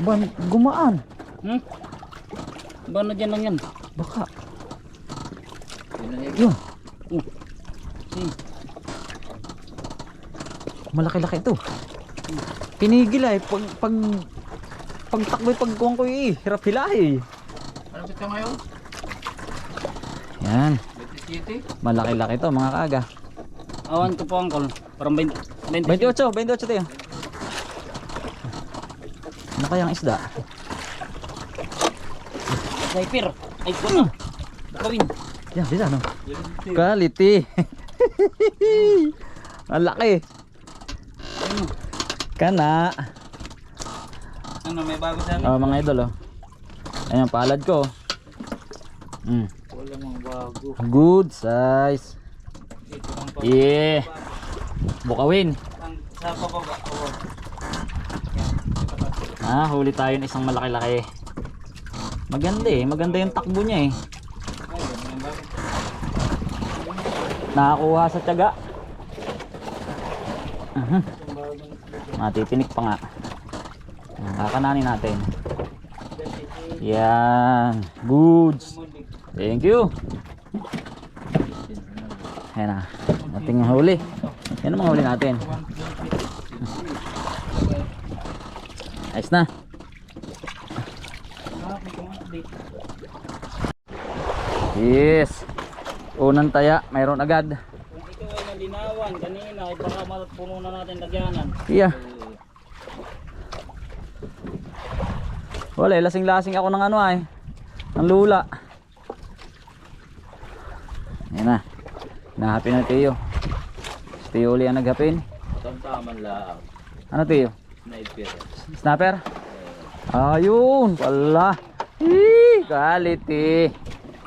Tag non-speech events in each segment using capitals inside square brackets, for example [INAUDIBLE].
Ban, gumaan. Hmm? Ba na dyan lang yan? Baka. Yun. Oh. Hmm. Malaki-laki ito. Pinigil ay. Pag, pag, pag takboy pag kuwang ko eh. Hirap hilahi. Ano ka ngayon? Yan. 27? Malaki-laki ito mga kaga. Awan ko po uncle. Parang 20, 28, 28 tayo. Ano kayang isda? Sniper. Ay, ko na. Gawin. Yan, bisa no? Quality. [LAUGHS] Ang laki. Kana. Ano, may bago sa amin? Oh, mga idol oh. Ayan, palad ko. Mm. Wala mang bago. Good size. Ito ang. Yeah. Bukawin. Ang sa pababa. Oo. Ah, huli tayo ng isang malaki-laki. Maganda eh. Maganda yung takbo niya eh. Nakakuha sa tiyaga. Ang bago. Matitinik pa nga. Kakananin natin. Yan. Goods. Thank you. Ayan na. Ating huli. Yan ang mga huli natin. Ayos na. Yes. Unang taya. Mayroon agad. Kung ito ay nalinawan kanina, ay baka mapuno na natin lagyanan. Iya. Wala, eh, lasing-lasing ako ng ano ay. Ng lula. Yan na. Nahapin na Tiyo. Si Tiyo uli ang naghapin. Tamtaman lang. Ano Tiyo? Sniper. Snapper? Ayun, wala. Hii, quality.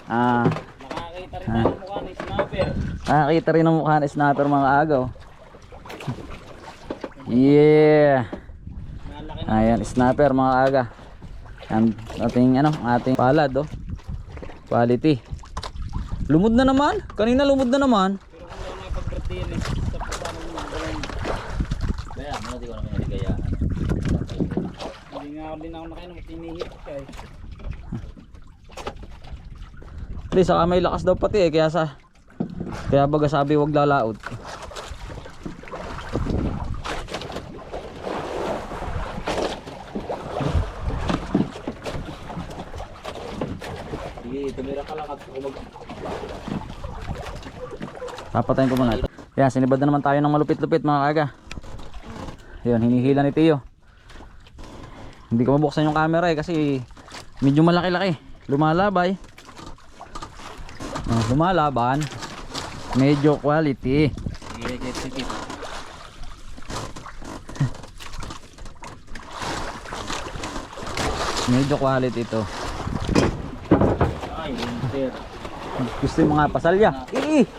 Ah, Nakakita rin tayo mukha ni sniper. nakakita rin ang mukha ng snapper mga agaw. Yeah. Na. Ayan, snapper mga aga. Ang ating ano, ating palad oh. Quality. Lumod na naman. Kanina lumod na naman. Pero kung wala may pagbertiyan eh. Sa paano mo. ganun. Kaya, ano di ko ako din ako nakainom. Tinihit ka eh. Hindi, saka may lakas daw pati eh. Kaya sa... Kaya baga sabi wag lalaot. Sige, tumira ka lang at kumag... Papatayin ko muna ito. Yan, sinibad na naman tayo ng malupit-lupit mga kaga. Yun, hinihila ni Tiyo. Hindi ko mabuksan yung camera eh kasi medyo malaki-laki. Lumalabay. Oh, lumalaban. Medyo quality. Sige, sige, sige. Medyo quality ito. Ay, winter. Gusto yung mga pasalya. Eh,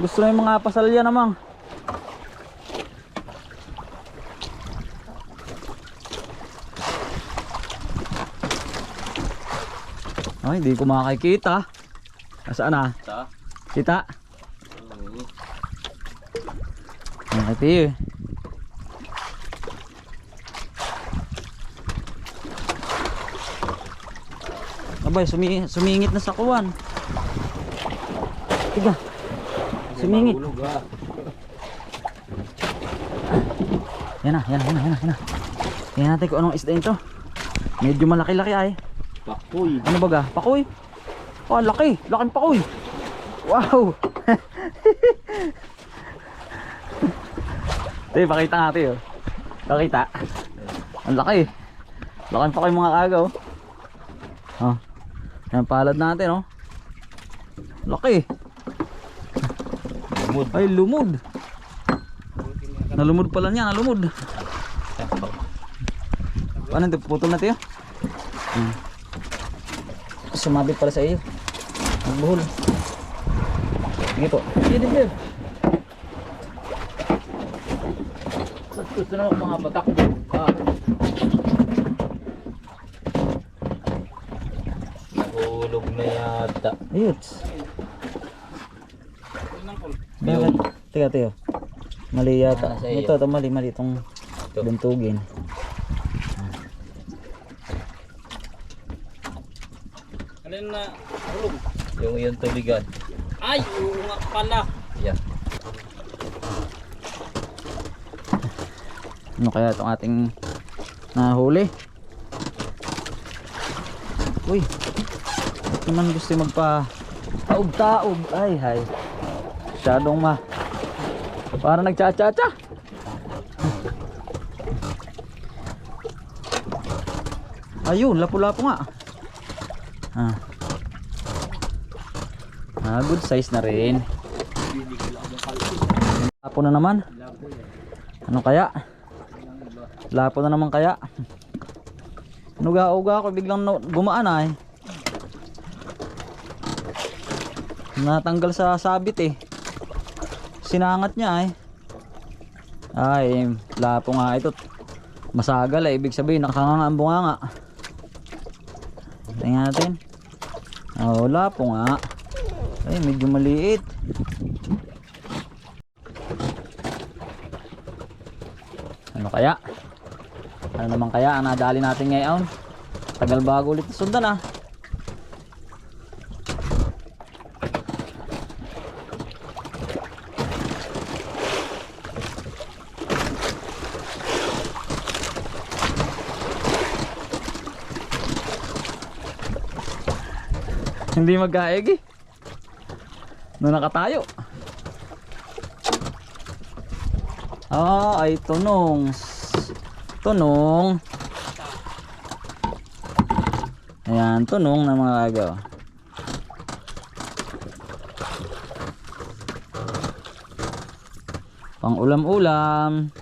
gusto yung mga pasalya namang. Ay, hindi ko makakikita. Nasaan na? Sa? Kita? Oo. Nakiti eh. Abay, sumi sumingit na sa kuwan. Tiga. Sumingit. Ah. Yan na, yan na, yan na, yan na, yan na. Tingnan natin kung anong isda ito. Medyo malaki-laki ay. Pakoy. Ano baga? Pakoy. Oh, laki. Laking pakoy. Wow. [LAUGHS] Tay, pakita natin oh. Pakita. Ang laki. Laking pakoy mga agaw. Oh. Yan palad natin oh. Laki. Lumod. Ay, lumod. Nalumod pala niya, nalumod. Paano ito? Putol na tayo? Hmm. Sumabit pala sa iyo. Magbuhol. Sige po. Sige, Dibler. Gusto na ako mga batak. Ah. Nahulog na yata. Ayuts. Yun ang call. Bakit? Teka, teka. Mali yata. Ah, iyo. Ito, ito, mali, mali. Itong Ito. bentugin. Alin na hulog. Yung yung tubigan. Ay, oo nga pala. Yeah. Ano kaya itong ating nahuli? Uy. Naman gusto magpa taog-taog? Ay, hay. Masyadong ma. Para nagcha-cha-cha. Ayun, lapu-lapu nga. Ah. Ah, good size na rin. Lapo na naman. Ano kaya? Lapo na naman kaya. Nuga-uga ako biglang gumaan ay. Natanggal sa sabit eh. Sinangat niya ay. Ay, lapo nga ito. Masagal eh. Ibig sabihin nakakanga ang bunganga. Tingnan natin. Oh, lapo nga. Ay, medyo maliit. Ano kaya? Ano naman kaya ang nadali natin ngayon? Tagal bago ulit sundan ah. Hindi magkaeg eh. Nung nakatayo. Ah, ay tunong. Tunong. Ayan, tunong na mga agaw. Pang ulam-ulam.